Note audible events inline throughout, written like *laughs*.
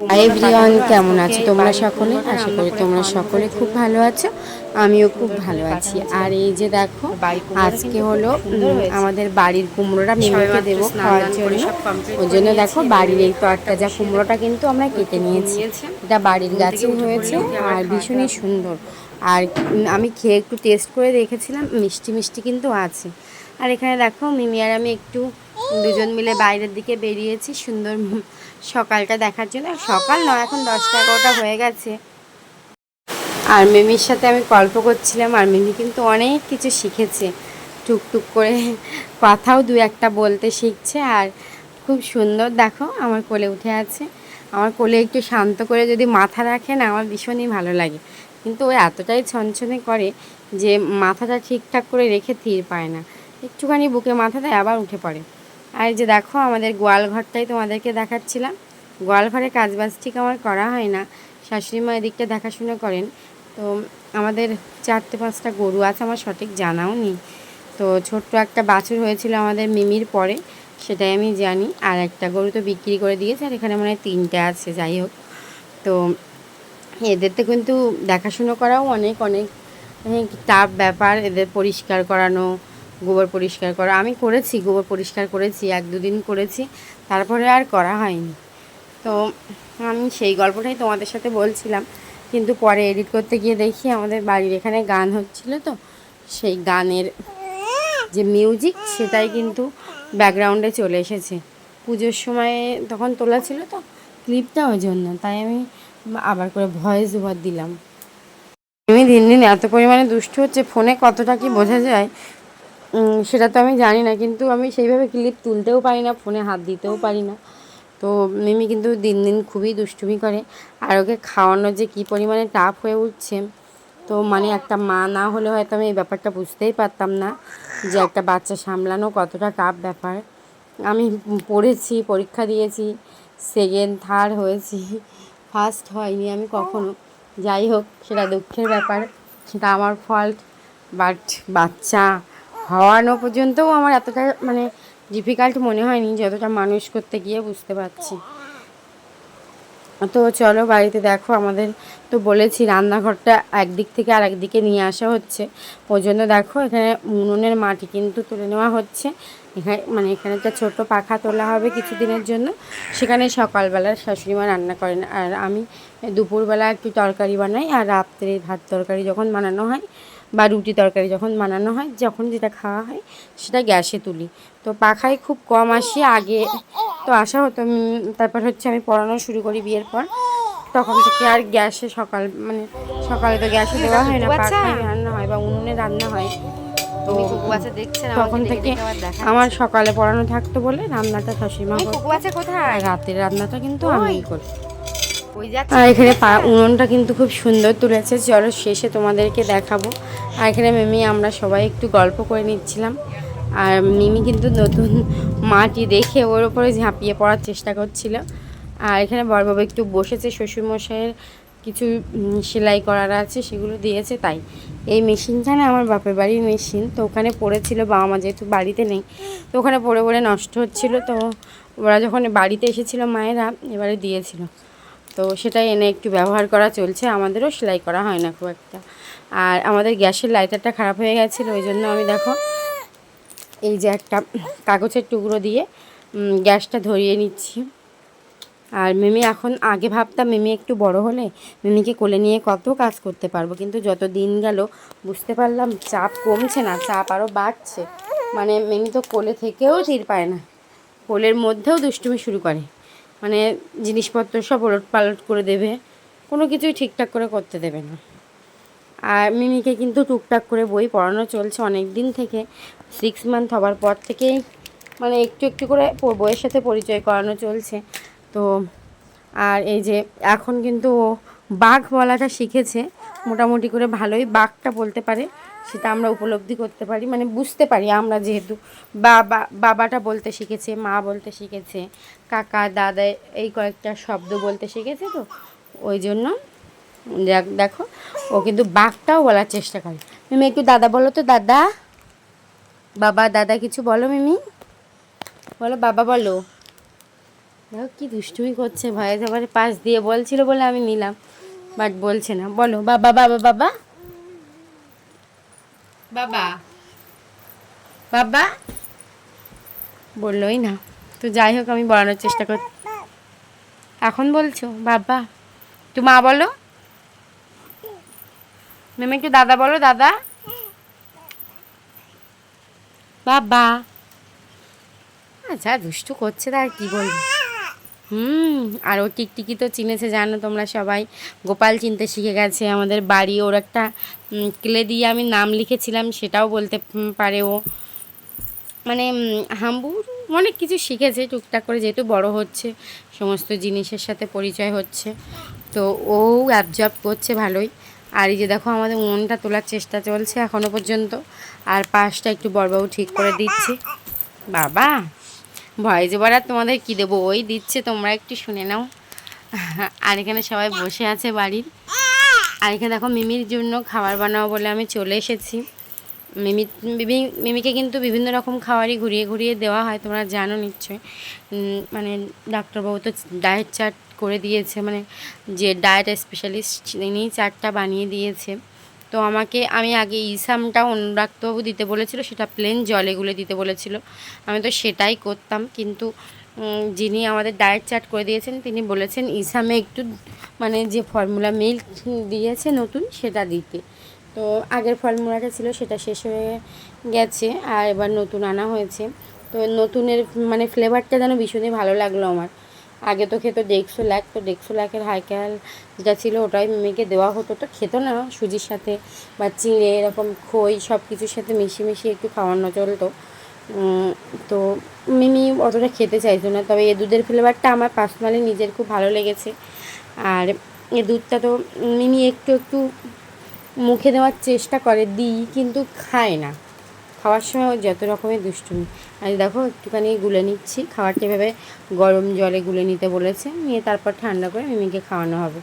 Everyone কেমন আছো তোমরা সকলে? আশা করি তোমরা সকলে খুব ভালো আছো। আমিও খুব ভালো আছি। আর এই যে দেখো, আজকে হলো আমাদের বাড়ির কুমড়োটা মিমিকে দেবো খাওয়ার জন্য। ওই জন্য দেখো, বাড়ির এই যা কুমড়োটা কিন্তু আমরা কেটে নিয়েছি। এটা বাড়ির গাছে হয়েছে আর ভীষণই সুন্দর। আর আমি খেয়ে একটু টেস্ট করে দেখেছিলাম, মিষ্টি মিষ্টি কিন্তু আছে। আর এখানে দেখো, মিমি আর আমি একটু দুজন মিলে বাইরের দিকে বেরিয়েছি, সুন্দর সকালটা দেখার জন্য সকাল নয়, এখন দশটা এগারোটা হয়ে গেছে। আর মিমির সাথে আমি গল্প করছিলাম আর মিমি কিন্তু অনেক কিছু শিখেছে। টুকটুক করে কথাও দু একটা বলতে শিখছে আর খুব সুন্দর দেখো আমার কোলে উঠে আছে। আমার কোলে একটু শান্ত করে যদি মাথা রাখে না আমার ভীষণই ভালো লাগে। কিন্তু ও এতটাই ছনছনে করে যে মাথাটা ঠিকঠাক করে রেখে থির পায় না। একটুখানি বুকে মাথা দেয় আবার উঠে পড়ে। আর যে দেখো, আমাদের গোয়াল ঘরটাই তোমাদেরকে দেখাচ্ছিলাম। গোয়াল ঘরে কাজবাজ ঠিক আমার করা হয় না। শাশুড়ি মা এদিকটা দেখাশোনা করেন। তো আমাদের চারটে পাঁচটা গরু আছে, আমার সঠিক জানাও নেই তো ছোট্ট একটা বাছুর হয়েছিল আমাদের মিমির পরে, সেটাই আমি জানি। আর একটা গরু তো বিক্রি করে দিয়েছে, আর এখানে মনে তিনটে আছে, যাই হোক। তো এদের তো কিন্তু দেখাশুনো করাও অনেক অনেক টাফ ব্যাপার, এদের পরিষ্কার করানো গোবর পরিষ্কার করা। আমি করেছি, গোবর পরিষ্কার করেছি, এক দুদিন করেছি, তারপরে আর করা হয়নি। তো আমি সেই গল্পটাই তোমাদের সাথে বলছিলাম, কিন্তু পরে এডিট করতে গিয়ে দেখি আমাদের বাড়ির এখানে গান হচ্ছিল তো, সেই গানের যে মিউজিক সেটাই কিন্তু ব্যাকগ্রাউন্ডে চলে এসেছে। পুজোর সময়ে তখন তোলা ছিল তো ক্লিপটা ওই জন্য, তাই আমি আবার করে ভয়েস ওভার দিলাম। আমি দিন দিন এত পরিমাণে দুষ্টু হচ্ছে ফোনে কতটা কি বোঝা যায় সেটা তো আমি জানি না, কিন্তু আমি সেইভাবে ক্লিপ তুলতেও পারি না ফোনে হাত দিতেও পারি না। তো মিমি কিন্তু দিন দিন খুবই দুষ্টুমি করে। আর ওকে খাওয়ানো যে কী পরিমাণে টাফ হয়ে উঠছে, তো মানে একটা মা না হলে হয়তো আমি এই ব্যাপারটা বুঝতেই পারতাম না যে একটা বাচ্চা সামলানো কতটা টাফ ব্যাপার। আমি পড়েছি, পরীক্ষা দিয়েছি সেকেন্ড থার্ড হয়েছি ফার্স্ট হয়নি আমি কখনো। যাই হোক, সেটা দুঃখের ব্যাপার, সেটা আমার ফল্ট বাট বাচ্চা হওয়ানো পর্যন্তও আমার এতটা মানে ডিফিকাল্ট মনে হয়নি, যতটা মানুষ করতে গিয়ে বুঝতে পারছি। তো চলো বাড়িতে দেখো, আমাদের তো বলেছি, রান্নাঘরটা একদিক থেকে আর একদিকে নিয়ে আসা হচ্ছে। ওই জন্য দেখো, এখানে উনুনের মাটি কিন্তু তুলে নেওয়া হচ্ছে। এখানে মানে এখানে একটা ছোট্ট পাখা তোলা হবে কিছুদিনের জন্য। সেখানে সকালবেলা শাশুড়ি মা রান্না করেন। আর আমি দুপুরবেলা একটু তরকারি বানাই, আর রাত্রে ভাত তরকারি যখন বানানো হয় বা রুটি তরকারি যখন বানানো হয় যখন যেটা খাওয়া হয় সেটা গ্যাসে তুলি। তো পাখায় খুব কম আসি আগে তো আসা হতো তারপর হচ্ছে আমি পড়ানো শুরু করি বিয়ের পর। তখন থেকে আর গ্যাসে সকাল মানে সকালে তো গ্যাসে দেওয়া হয় না পাখায় রান্না হয় বা উনুনে রান্না হয়। তো তখন থেকে আমার সকালে পড়ানো থাকতো বলে রান্নাটা শাশুড়ি মা কোথায়? রাতের রান্নাটা কিন্তু আমি করি। আর এখানে উনুনটা কিন্তু খুব সুন্দর তুলেছে। চলো শেষে তোমাদেরকে দেখাবো। আর এখানে মিমি, আমরা সবাই একটু গল্প করে নিচ্ছিলাম। আর মিমি কিন্তু নতুন মাটি দেখে ওর ওপরে ঝাঁপিয়ে পড়ার চেষ্টা করছিল। আর এখানে বড়বাবু একটু বসেছে, শ্বশুরমশাইয়ের কিছু সেলাই করার আছে, সেগুলো দিয়েছে তাই। এই মেশিনটা না আমার বাপের বাড়ির মেশিন। তো ওখানে পড়েছিল, বাবা মা যেহেতু বাড়িতে নেই, তো ওখানে পড়ে পড়ে নষ্ট হচ্ছিল। তো ওরা যখন বাড়িতে এসেছিল মায়েরা, এবারে দিয়েছিল। তো সেটাই এনে একটু ব্যবহার করা চলছে। আমাদেরও সেলাই করা হয় না খুব একটা। আর আমাদের গ্যাসের লাইটারটা খারাপ হয়ে গেছিল, ওই জন্য আমি দেখো, এই যে একটা কাগজের টুকরো দিয়ে গ্যাসটা ধরিয়ে নিচ্ছি। আর মিমি এখন, আগে ভাবতাম মিমি একটু বড় হলে মিমিকে কোলে নিয়ে কত কাজ করতে পারব, কিন্তু যত দিন গেল বুঝতে পারলাম চাপ কমছে না, চাপ আরও বাড়ছে। মানে মিমি তো কোলে থেকেও তীর পায় না, কোলের মধ্যেও দুষ্টুমি শুরু করে। মানে জিনিসপত্র সব ওলট পালট করে দেবে। কোনো কিছুই ঠিকঠাক করে করতে দেবে না। আর মিমিকে কিন্তু টুকটাক করে বই পড়ানো চলছে অনেক দিন থেকে। সিক্স মান্থ হবার পর থেকেই মানে একটু একটু করে বইয়ের সাথে পরিচয় করানো চলছে। তো আর এই যে এখন কিন্তু বাঘ বলাটা শিখেছে। মোটামুটি করে ভালোই বাঘটা বলতে পারে। সেটা আমরা উপলব্ধি করতে পারি মানে বুঝতে পারি আমরা যেহেতু। বাবা, বাবাটা বলতে শিখেছে, মা বলতে শিখেছে, কাকা, দাদা এই কয়েকটা শব্দ বলতে শিখেছে তো, ওই জন্য দেখ- ও কিন্তু বাঘটাও বলার চেষ্টা করে। মিমি, একটু দাদা বলো তো, দাদা। বাবা, দাদা কিছু বলো মিমি। বলো, বাবা বলো। দেখো কি দুষ্টুমি করছে, ভয়ে যাবারে পাশ দিয়ে বলছিল বলে আমি নিলাম বাট বলছে না। বলো, বাবা বাবা বাবা। বাবা। বাবা। বললোই না। তো যাই হোক, আমি বলানোর চেষ্টা কর এখন বলছো? বাবা। তো মা বলো। মেমেকে দাদা বলো, দাদা। বাবা। আচ্ছা দুষ্টু করছে তা আর কি বলব? হুম আর ও টিকটিকি তো চিনেছে জানো তোমরা সবাই। গোপাল চিনতে শিখে গেছে আমাদের বাড়ি। ওর একটা ক্লে দিয়ে আমি নাম লিখেছিলাম সেটাও বলতে পারে ও। মানে উম, হাম্বুর অনেক কিছু শিখেছে টুকটাক করে যেহেতু বড় হচ্ছে সমস্ত জিনিসের সাথে পরিচয় হচ্ছে। তো ও অ্যাবজর্ব করছে ভালোই। আর এই যে দেখো আমাদের মনটা তোলার চেষ্টা চলছে এখনও পর্যন্ত। আর পাশটা একটু বড়বাবু ঠিক করে দিচ্ছে। বাবা! ভয় যে আর তোমাদের কী দেবো? ওই দিচ্ছে, তোমরা একটু শুনে নাও। আর এখানে সবাই বসে আছে বাড়ির। আর এখানে দেখো, মিমির জন্য খাবার বানাবো বলে আমি চলে এসেছি। মিমি মিমি, মিমিকে কিন্তু বিভিন্ন রকম খাবারই ঘুরিয়ে ঘুরিয়ে দেওয়া হয়, তোমরা জানো নিশ্চয়ই। মানে ডাক্তারবাবু তো ডায়েট চার্ট করে দিয়েছে মানে যে ডায়েট স্পেশালিস্ট, তিনি চার্টটা বানিয়ে দিয়েছে। তো আমাকে, আমি আগে ইসামটা অন্য ডাক্তারবাবু দিতে বলেছিল, সেটা প্লেন জলে গুলে দিতে বলেছিল। আমি তো সেটাই করতাম, কিন্তু যিনি আমাদের ডায়েট চার্ট করে দিয়েছেন, তিনি বলেছেন ইসামে একটু মানে যে ফর্মুলা মিল্ক দিয়েছে নতুন, সেটা দিতে। তো আগের ফর্মুলাটা ছিল, সেটা শেষ হয়ে গেছে, আর এবার নতুন আনা হয়েছে। তো নতুনের মানে ফ্লেভারটা যেন ভীষণই ভালো লাগল আমার। আগে তো খেতো ডেক্সো ল্যাক তো ডেক্সো ল্যাকের হাইকাল যেটা ছিল ওটাই মিমিকে দেওয়া হতো, তো খেত না সুজির সাথে বা চিঁড়ে, এরকম খই সব কিছুর সাথে মিশিয়ে মিশিয়ে একটু খাওয়ানো চলতো। তো মিমি অতটা খেতে চাইতো না, তবে এ দুধের ফ্লেভারটা আমার পার্সোনালি নিজের খুব ভালো লেগেছে। আর এ দুধটা তো মিমি একটু একটু মুখে দেওয়ার চেষ্টা করে, দিই কিন্তু খায় না। খাওয়ার সময় ও যত রকমের দুষ্টুমি। আর দেখো, একটুখানি গুলে নিচ্ছি। খাবারটা এভাবে গরম জলে গুলে নিতে বলেছে। নিয়ে তারপর ঠান্ডা করে মিমিকে খাওয়ানো হবে।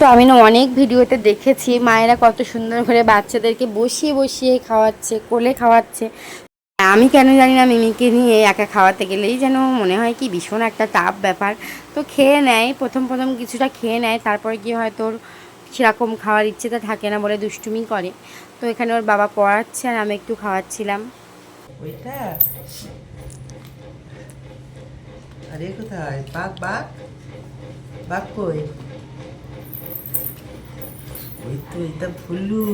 তো আমি না অনেক ভিডিওতে দেখেছি, মায়েরা কত সুন্দর করে বাচ্চাদেরকে বসিয়ে বসিয়ে খাওয়াচ্ছে, কোলে খাওয়াচ্ছে। আমি কেন জানি না মিমিকে নিয়ে একা খাওয়াতে গেলেই যেন মনে হয় কি ভীষণ একটা টাফ ব্যাপার। তো খেয়ে নেয়, প্রথম প্রথম কিছুটা খেয়ে নেয়, তারপরে কি হয় তোর সেরকম খাওয়ার ইচ্ছেটা থাকে না বলে দুষ্টুমি করে। তো এখানে ওর বাবা পড়াচ্ছে আর আমি একটু খাওয়াচ্ছিলাম। ওইটা? আরে কোথায়? বাঘ বাঘ? বাঘ কই? ওই তো এটা ভুলু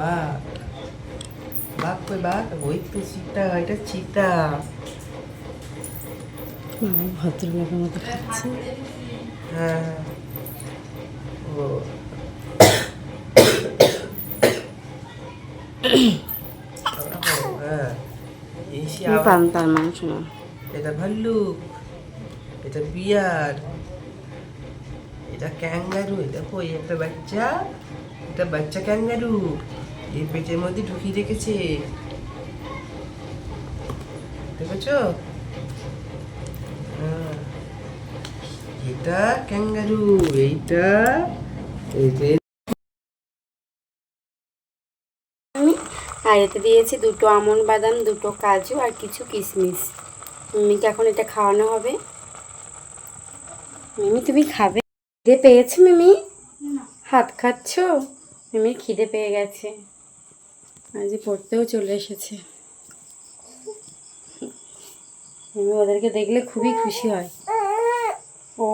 বাঘ। বাঘ কই, বাঘ? ওই তো চিতা এটা চিতা ভদ্রলোকের মতো খাচ্ছে হ্যাঁ ও হ্যাঁ এই সে আবার- তার মাংস না। এটা ভাল্লুক এটা বিয়ার এটা ক্যাঙ্গারু এটা কই? একটা বাচ্চা এটা বাচ্চা ক্যাঙ্গারু এই পেটের মধ্যে ঢুকিয়ে রেখেছে। দেখেছ? এটা ক্যাঙ্গারু, এইটা আর এতে দিয়েছি, দুটো আমন বাদাম, দুটো কাজু আর কিছু কিশমিশ। মিমিকে এখন এটা খাওয়ানো হবে। মিমি, তুমি খাবে? খিদে পেয়েছ মিমি? হাত খাচ্ছ? মিমির খিদে পেয়ে গেছে। আজ পড়তেও চলে এসেছে। মিমি ওদেরকে দেখলে খুবই খুশি হয়। ও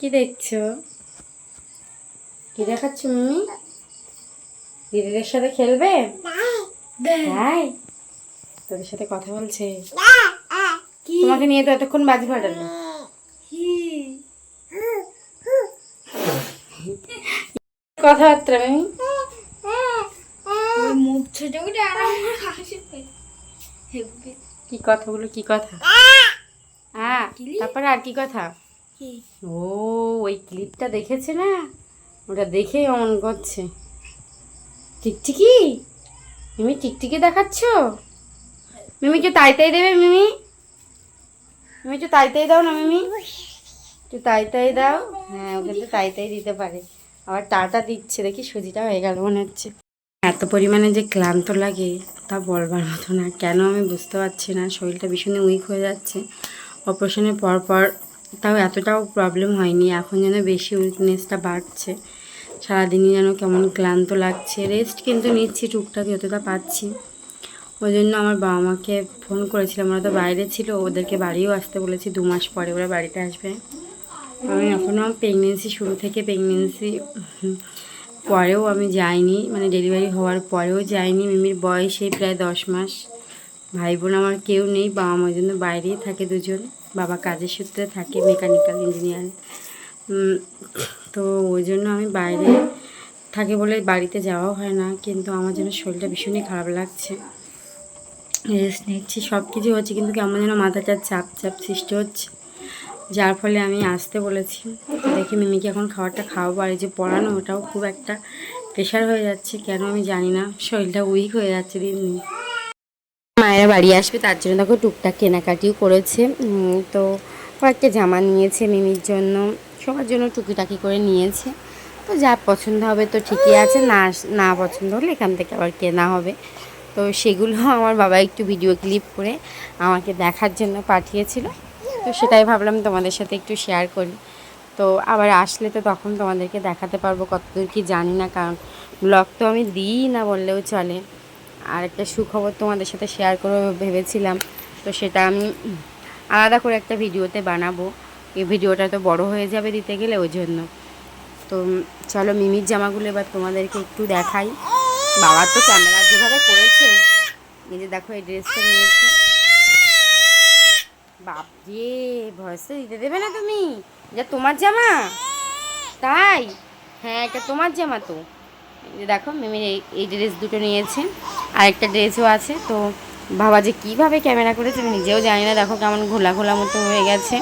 কি দেখছ? কি দেখাচ্ছ মিমি? দিদিদের সাথে খেলবে? তাই? তোদের সাথে কথা বলছে। তোমাকে নিয়ে তো এতক্ষণ বাজি ফাটালো কথাবার্তা আমি মুখ ছোট করে আর কি কথাগুলো কি কথা? তারপরে আর কি কথা? ও ওই ক্লিপটা দেখেছে না? ওটা দেখেই অমন করছে। টিকটিকি? মিমি টিকটিকি দেখাচ্ছ? মিমিকে তাই তাই দেবে মিমি? মিমি একটু তাই তাই দাও না মিমি? একটু তাই তাই দাও। হ্যাঁ ওকে তো তাই তাই দিতে পারে। আবার টাটা দিচ্ছে দেখি সুজিটা হয়ে গেল মনে হচ্ছে। এত পরিমাণে যে ক্লান্ত লাগে তা বলবার মতো না। কেন আমি বুঝতে পারছি না শরীরটা ভীষণ উইক হয়ে যাচ্ছে। অপারেশনের পর পর তাও এতটাও প্রবলেম হয়নি। এখন যেন বেশি উইকনেসটা বাড়ছে। সারাদিনই যেন কেমন ক্লান্ত লাগছে। রেস্ট কিন্তু নিচ্ছি টুকটাক, যতটা পাচ্ছি। ওই জন্য আমার বাবা মাকে ফোন করেছিলাম। ওরা তো বাইরে ছিল, ওদেরকে বাড়িও আসতে বলেছি দু মাস পরে ওরা বাড়িতে আসবে। আমি এখনও প্রেগনেন্সি শুরু থেকে প্রেগনেন্সি পরেও আমি যাইনি। মানে ডেলিভারি হওয়ার পরেও যাইনি। মিমির বয়স এই প্রায় দশ মাস। ভাই বোন আমার কেউ নেই বাবা মার জন্য বাইরেই থাকে দুজন। বাবা কাজের সূত্রে থাকে মেকানিক্যাল ইঞ্জিনিয়ার তো ওই জন্য আমি বাইরে থাকে বলে বাড়িতে যাওয়াও হয় না, কিন্তু আমার যেন শরীরটা ভীষণই খারাপ লাগছে। রেস্ট নিচ্ছি সব কিছু হচ্ছে, কিন্তু কেমন যেন মাথাটা চাপ চাপ সৃষ্টি হচ্ছে। যার ফলে আমি আসতে বলেছি, দেখি মিমিকে এখন খাবারটা খাওয়াবো, আর যে পড়ানো, ওটাও খুব একটা প্রেশার হয়ে যাচ্ছে, কেন আমি জানি না, শরীরটা উইক হয়ে যাচ্ছে দিন। মায়েরা বাড়ি আসবে, তার জন্য দেখো টুকটাক কেনাকাটিও করেছে। তো কয়েকটা জামা নিয়েছে মিমির জন্য, সবার জন্য টুকিটাকি করে নিয়েছে। তো যা পছন্দ হবে তো ঠিকই আছে, না না পছন্দ হলে এখান থেকে আবার কেনা হবে। তো সেগুলো *laughs* আমার বাবা একটু ভিডিও ক্লিপ করে আমাকে দেখার জন্য পাঠিয়েছিল। তো সেটাই ভাবলাম তোমাদের সাথে একটু শেয়ার করি। তো আবার আসলে তো তখন তোমাদেরকে দেখাতে পারব, কতদূর কি জানি না, কারণ ব্লগ তো আমি দিই না বললেও চলে। আর একটা সুখবর তোমাদের সাথে শেয়ার করে ভেবেছিলাম। তো সেটা আমি আলাদা করে একটা ভিডিওতে বানাবো। এই ভিডিওটা তো বড় হয়ে যাবে দিতে গেলে ওই জন্য। তো চলো মিমির জামাগুলো এবার তোমাদেরকে একটু দেখাই। বাবা তো ক্যামেরা যেভাবে করেছে, এই যে দেখো এই ড্রেসটা নিয়েছে। বাপরে ভয়েসটা দিতে দেবে না তুমি। যা তোমার জামা? তাই? হ্যাঁ এটা তোমার জামা তো। দেখো, মিমির এই ড্রেস দুটো নিয়েছে। আরেকটা ড্রেসও আছে, তো বাবা যে কীভাবে ক্যামেরা করেছে আমি নিজেও জানি না। দেখো কেমন ঘোলা ঘোলা মতো হয়ে গেছে।